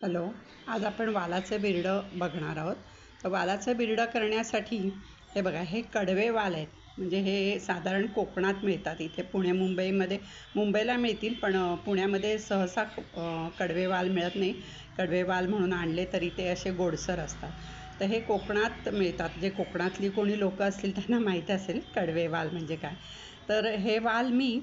Hello आज आपण वालाचं बिरडं बघणार आहोत. तर वालाचं बिरडं करण्यासाठी हे बघा हे कडवे वाल आहेत. म्हणजे हे साधारण कोकणात मिळतात. इथे पुणे मुंबईमध्ये मुंबईला मिळतील पण पुण्यामध्ये सहसा कडवे वाल मिळत नाही. कडवे वाल म्हणून आणले तरी ते असे गोडसर असतात. तर हे कोकणात मिळतात. जे कोकणातली कोणी लोकं असतील त्यांना माहीत असेल कडवे वाल म्हणजे काय. तर हे वाल मी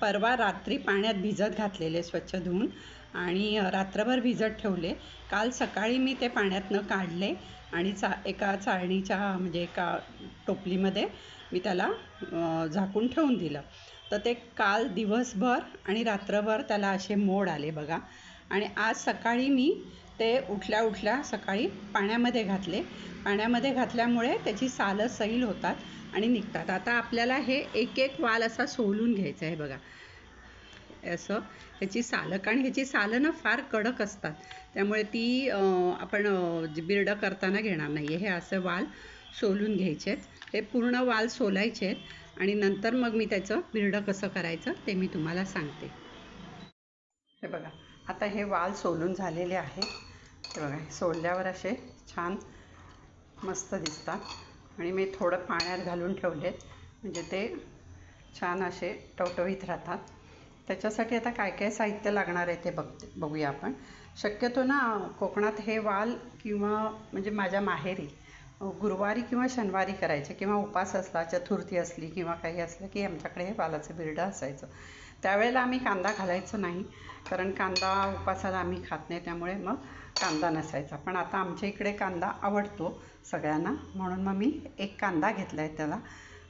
परवा रात्री पाण्यात भिजत घातलेले स्वच्छ धुवून आणि रात्रभर भिजत ठेवले. काल सकाळी मी ते पाण्यातनं काढले आणि चा एका चाळणीच्या म्हणजे एका टोपलीमध्ये मी त्याला झाकून ठेवून दिलं. तर ते काल दिवसभर आणि रात्रभर त्याला असे मोड आले बघा. आणि आज सकाळी मी ते उठल्या उठल्या सकाळी पाण्यामध्ये घातले. पाण्यामध्ये घातल्यामुळे त्याची सालं सैल होतात आणि निघतात. आता आपल्याला हे एक एक वाल असा सोलून घ्यायचा आहे बघा. असं. ह्याची सालं कारण ह्याची सालं ना फार कडक असतात. त्यामुळे ती आपण बिरडं करताना घेणार नाही आहे हे असं वाल सोलून घ्यायचे आहेत. हे पूर्ण वाल सोलायचे आहेत. आणि नंतर मग मी त्याचं बिरडं कसं करायचं ते मी तुम्हाला सांगते. हे बघा. आता हे वाल सोलून झालेले आहे. हे बघा सोलल्यावर असे छान मस्त दिसतात. आणि मी थोडं पाण्यात घालून ठेवलेत. म्हणजे ते छान असे टवटवीत राहतात. त्याच्यासाठी आता काय काय साहित्य लागणार आहे ते बघते बघूया आपण. शक्यतो ना कोकणात हे वाल किंवा म्हणजे माझ्या माहेरी गुरुवारी किंवा शनिवारी करायचे किंवा उपास असला चतुर्थी असली किंवा काही असलं की आमच्याकडे हे वालाचं बिरडं असायचं. त्यावेळेला आम्ही कांदा घालायचो नाही कारण कांदा उपासाला आम्ही खात नाही त्यामुळे मग कांदा नसायचा. पण आता आमच्या इकडे कांदा आवडतो सगळ्यांना म्हणून मग मी एक कांदा घेतला आहे त्याला.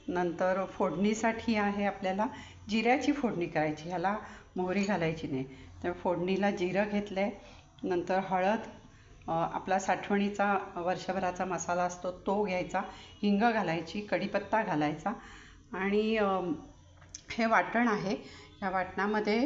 नंतर फोडणीसाठी आहे आपल्याला जिऱ्याची फोडणी करायची ह्याला मोहरी घालायची नाही. तर फोडणीला जिरं घेतलं आहे नंतर हळद आपला साठवणीचा वर्षभराचा मसाला असतो तो घ्यायचा हिंग घालायची कढीपत्ता घालायचा आणि हे वाटण आहे. ह्या वाटणामध्ये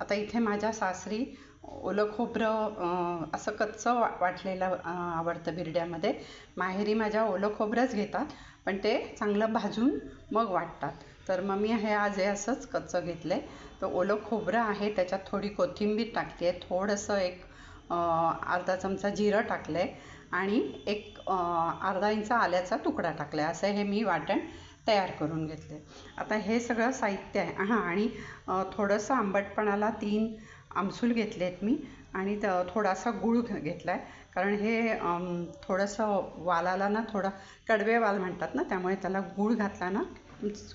आता इथे माझ्या सासरी ओलं खोबरं असं कच्चं वा वाटलेलं आवडतं बिरड्यामध्ये. माहेरी माझ्या ओलं खोबरंच घेतात पण ते चांगलं भाजून मग वाटतात. तर मग मी हे आज हे असंच कच्चं घेतलं आहे तर ओलं खोबरं आहे त्याच्यात थोडी कोथिंबीर टाकते. आहे थोडंसं एक अर्धा चमचा जिरं टाकलं आहे आणि एक अर्धा इंच आल्याचा तुकडा टाकला आहे असं हे मी वाटण तयार करून घेतले आता हे सगळं साहित्य आहे. हां आणि थोडंसं आंबटपणाला तीन आमसूल घेतले आहेत मी आणि त थोडासा गूळ घेतला आहे कारण हे थोडंसं वालाला ना थोडा कडवे वाल म्हणतात ना त्यामुळे त्याला गूळ घातला ना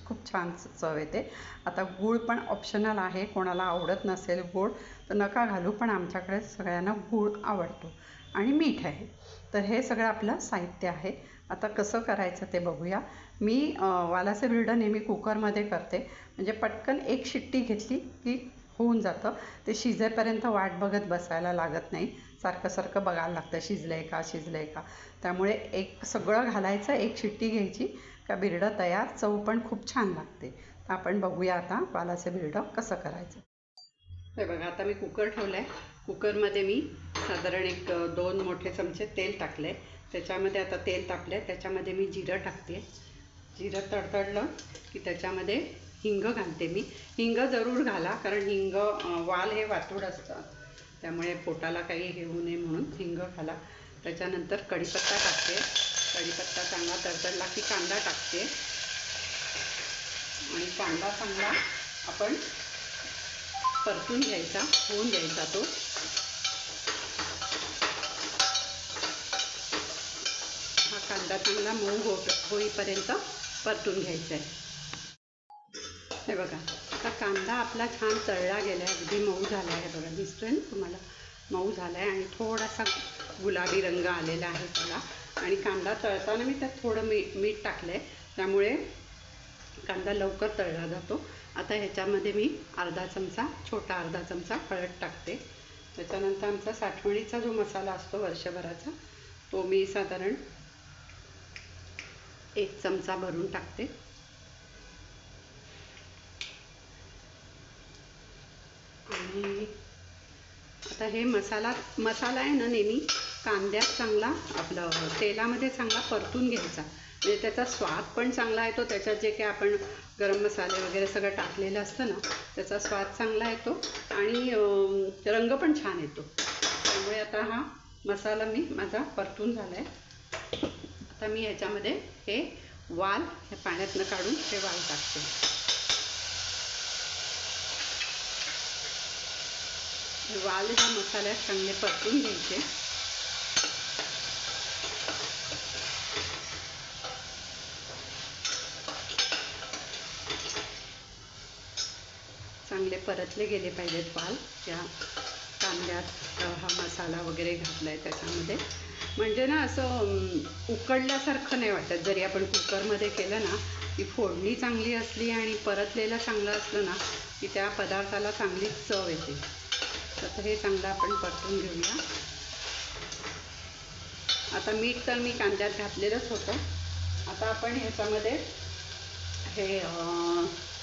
खूप छान चव येते. आता गूळ पण ऑप्शनल आहे कोणाला आवडत नसेल गूळ तर नका घालू पण आमच्याकडे सगळ्यांना गूळ आवडतो. आणि मीठ आहे. तर हे सगळं आपलं साहित्य आहे. आता कसं करायचं ते बघूया. मी वालाचे वालाचं बिरडं नेहमी कुकरमध्ये करते. म्हणजे पटकन एक शिट्टी घेतली की होऊन जातं. ते शिजेपर्यंत वाट बघत बसायला लागत नाही. सारखं सारखं बघायला लागतं शिजलं आहे का शिजलं आहे का? त्यामुळे एक सगळं घालायचं एक शिट्टी घ्यायची. का बिरडं तयार चव पण खूप छान लागते. तर आपण बघूया आता वालाचं बिरडं कसं करायचं. हे बघा आता मी कुकर ठेवलं आहे कुकरमध्ये मी साधारण एक दोन मोठे चमचे तेल टाकले त्याच्यामध्ये आता तेल तापलं आहे त्याच्यामध्ये मी जिरं टाकते. जिरं तडतडलं की त्याच्यामध्ये हिंग घालते मी. हिंग जरूर घाला कारण हिंग वाल हे वातूड असतं. त्यामुळे पोटाला काही हे होऊ नये म्हणून हिंग घाला. त्याच्यानंतर कढीपत्ता टाकते. कढीपत्ता चांगला तरतडला की कांदा टाकते. आणि कांदा चांगला आपण परतून घ्यायचा होऊन द्यायचा तो. हा कांदा चांगला मऊ हो होईपर्यंत परतून घ्यायचा आहे. हे बघा आता कांदा आपला छान तळला गेला आहे अगदी मऊ झाला आहे बघा दिसतोय ना तुम्हाला? मऊ झाला आहे आणि थोडासा गुलाबी रंग आलेला आहे त्याला. आणि कांदा तळताना मी त्यात थोडं मीठ मीठ टाकलं आहे त्यामुळे कांदा लवकर तळला जातो. आता ह्याच्यामध्ये मी अर्धा चमचा छोटा अर्धा चमचा हळद टाकते. त्याच्यानंतर आमचा साठवणीचा जो मसाला असतो वर्षभराचा तो मी साधारण एक चमचा भरून टाकते आणि तर हे मसाला मसाला आहे ना नेहमी कांद्यात चांगला आपलं तेलामध्ये चांगला परतून घ्यायचा. म्हणजे त्याचा स्वाद पण चांगला येतो त्याच्यात जे काही आपण गरम मसाले वगैरे सगळं टाकलेलं असतं ना त्याचा स्वाद चांगला येतो आणि रंग पण छान येतो. त्यामुळे त्यामुळे आता हा मसाला मी माझा परतून झाला आहे आता मी ह्याच्यामध्ये हे वाल हे पाण्यातनं काढून हे वाल टाकते. वाल ह्या मसाल्यात चांगले परतून घ्यायचे. चांगले परतले गेले पाहिजेत वाल. या कांद्यात हा मसाला वगैरे घातला आहे त्याच्यामध्ये. म्हणजे ना असं उकडल्यासारखं नाही वाटत. जरी आपण कुकरमध्ये केलं ना की फोडणी चांगली असली आणि परतलेलं चांगलं असलं ना की त्या पदार्थाला चांगली चव येते. तर हे चांगलं आपण परतून घेऊया. आता मीठ तर मी कांद्यात घातलेलंच होतं. आता आपण ह्याच्यामध्ये हे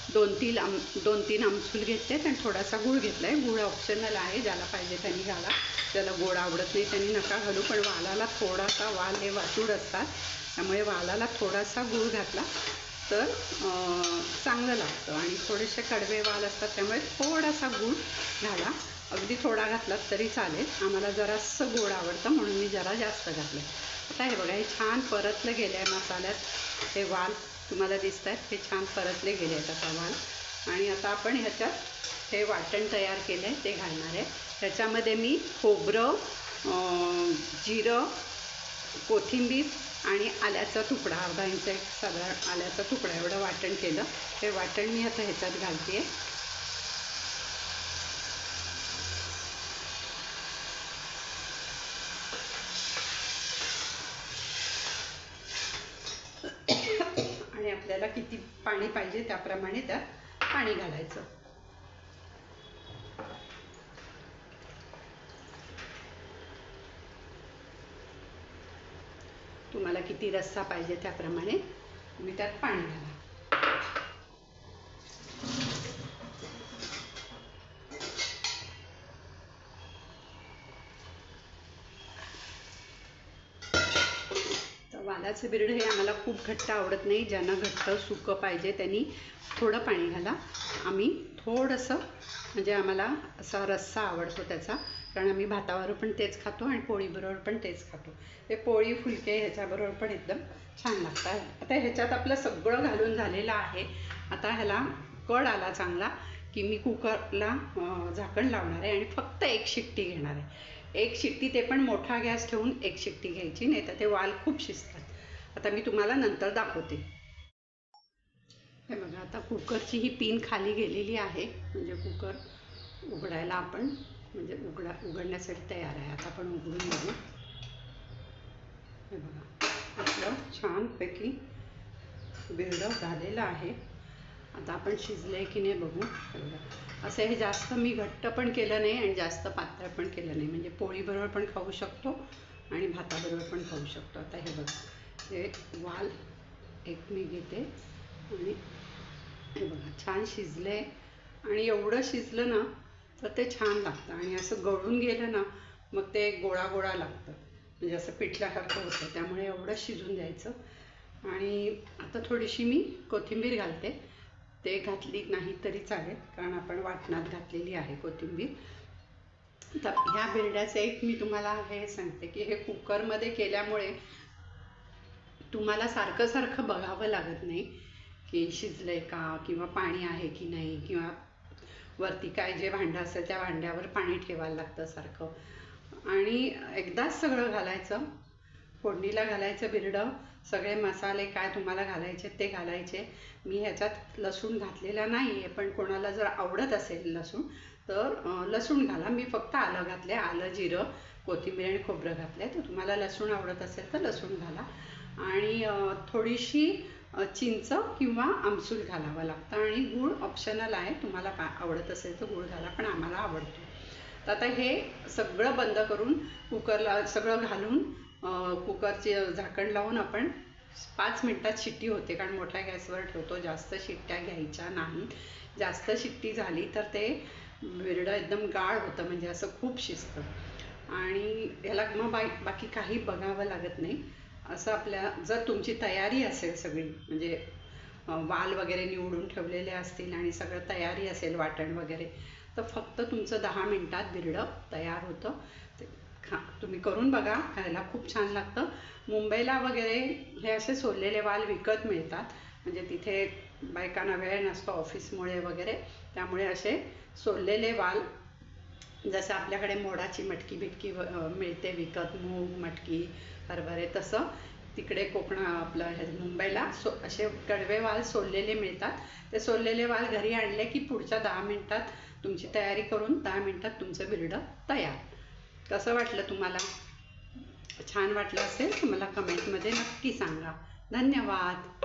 दोन तीन आम दोन तीन आमसूल घेतले आणि थोडासा गूळ घेतला आहे गूळ ऑप्शनल आहे ज्याला पाहिजे त्यांनी घाला. ज्याला गोड आवडत नाही त्यांनी नका घालू पण वालाला थोडासा वाल हे वाटूड असतात. त्यामुळे वालाला थोडासा गूळ घातला तर चांगलं लागतं. आणि थोडेसे कडवे वाल असतात त्यामुळे थोडासा गूळ घाला. अगदी थोडा घातलात तरी चालेल. आम्हाला जरासं गोड आवडतं म्हणून मी जरा जास्त घातलं आता हे बघा हे छान परतलं गेलं आहे मसाल्यात हे वाल. तुम्हाला दिसत आहेत हे छान परतले गेले आहेत आता वाल. आणि आता आपण ह्याच्यात हे वाटण तयार केलं आहे ते घालणार आहे. ह्याच्यामध्ये मी खोबरं जिरं कोथिंबीर आणि आल्याचा तुकडा अर्धा इंच एक साधारण आल्याचा तुकडा एवढं वाटण केलं. हे वाटण मी आता ह्याच्यात घालते आहे आणि आपल्याला किती पाणी त्याप्रमाणे त्यात पाणी घालायचं. तुम्हाला किती रस्सा पाहिजे त्याप्रमाणे तुम्ही त्यात पाणी घाला. वालाचं बिरड हे आम्हाला खूप घट्ट आवडत नाही. ज्यांना घट्ट सुकं पाहिजे त्यांनी थोडं पाणी घाला. आम्ही थोडंसं म्हणजे आम्हाला असा रस्सा आवडतो त्याचा. कारण आम्ही भातावर पण तेच खातो आणि पोळीबरोबर पण तेच खातो. हे पोळी फुलके ह्याच्याबरोबर पण एकदम छान लागतात. आता ह्याच्यात आपलं सगळं घालून झालेलं आहे. आता ह्याला कड आला चांगला की मी कुकरला झाकण लावणार आहे आणि फक्त एक शिट्टी घेणार आहे. एक शिट्टी ते पण मोठा गॅस ठेवून एक शिट्टी घ्यायची नाही तर ते वाल खूप शिजतात. आता मी तुम्हाला नंतर दाखवते. हे बघा आता कुकरची ही पिन खाली गेलेली आहे. म्हणजे कुकर उघडायला आपण म्हणजे उघडा उघडण्यासाठी तयार आहे. आता आपण उघडून बघू. हे बघा आपलं छानपैकी बिरडं झालेलं आहे. आता आपण शिजलं आहे की नाही बघू. बघा असं हे जास्त मी घट्ट पण केलं नाही आणि जास्त पातळ पण केलं नाही. म्हणजे पोळीबरोबर पण खाऊ शकतो आणि भाताबरोबर पण खाऊ शकतो. आता हे बघा हे वाल एक मी घेते. आणि हे बघा छान शिजले आणि एवढं शिजलं ना तर ते छान लागतं आणि असं गळून गेलं ना मग ते गोळा गोळा लागतं. म्हणजे असं पिठल्यासारखं होतं त्यामुळे एवढं शिजून द्यायचं. आणि आता थोडीशी मी कोथिंबीर घालते. ते घातली नाही तरी चालेल कारण आपण वाटणात घातलेली आहे कोथिंबीर. तर ह्या बिरड्याचं एक मी तुम्हाला हे सांगते की हे कुकरमध्ये केल्यामुळे तुम्हाला सारखं सारखं बघावं लागत नाही. की शिजलं आहे का किंवा पाणी आहे की नाही किंवा वरती काय जे भांडं असेल त्या भांड्यावर पाणी ठेवायला लागतं सारखं. आणि एकदाच सगळं घालायचं. फोडणीला घालायचं बिरडं. सगळे मसाले काय तुम्हाला घालायचे ते घालायचे. मी ह्याच्यात लसूण घातलेला नाही आहे पण कोणाला जर आवडत असेल लसूण तर लसूण घाला. मी फक्त आलं घातले आलं जिरं कोथिंबीर आणि खोबरं घातले तर तुम्हाला लसूण आवडत असेल तर लसूण घाला. आणि थोडीशी चिंच किंवा आमसूल घालावं लागतं आणि गूळ ऑप्शनल आहे. तुम्हाला पा आवडत असेल तर गूळ घाला पण आम्हाला आवडतो. तर आता हे सगळं बंद करून कुकरला सगळं घालून कुकरचे झाकण लावून आपण पाच मिनटात शिट्टी होते. कारण मोठ्या गॅसवर ठेवतो जास्त शिट्ट्या घ्यायच्या नाही. जास्त शिट्टी झाली तर ते बिरडं एकदम गाळ होतं म्हणजे असं खूप शिजतं. आणि ह्याला मग बा बाकी काही बघावं लागत नाही. असं आपल्या जर तुमची तयारी असेल सगळी म्हणजे वाल वगैरे निवडून ठेवलेले असतील आणि सगळं तयारी असेल वाटण वगैरे तर फक्त तुमचं दहा मिनटात बिरडं तयार होतं. ते खा तुम्ही करून बघा खायला खूप छान लागतं. मुंबईला वगैरे हे असे सोललेले वाल विकत मिळतात. म्हणजे तिथे बायकांना वेळ नसतो ऑफिसमुळे वगैरे त्यामुळे असे सोललेले वाल जसं आपल्याकडे मोडाची मटकी बिटकी मिळते विकत मूग मटकी हरभरे तसं. तिकडे कोकण आपलं हे मुंबईला. सो असे कडवे वाल सोललेले मिळतात. ते सोललेले वाल घरी आणले की पुढच्या दहा मिनटात तुमची तयारी करून दहा मिनटात तुमचं बिरडं तयार. कसं वाटलं तुम्हाला? छान वाटलं असेल तर मला कमेंटमध्ये नक्की सांगा. धन्यवाद.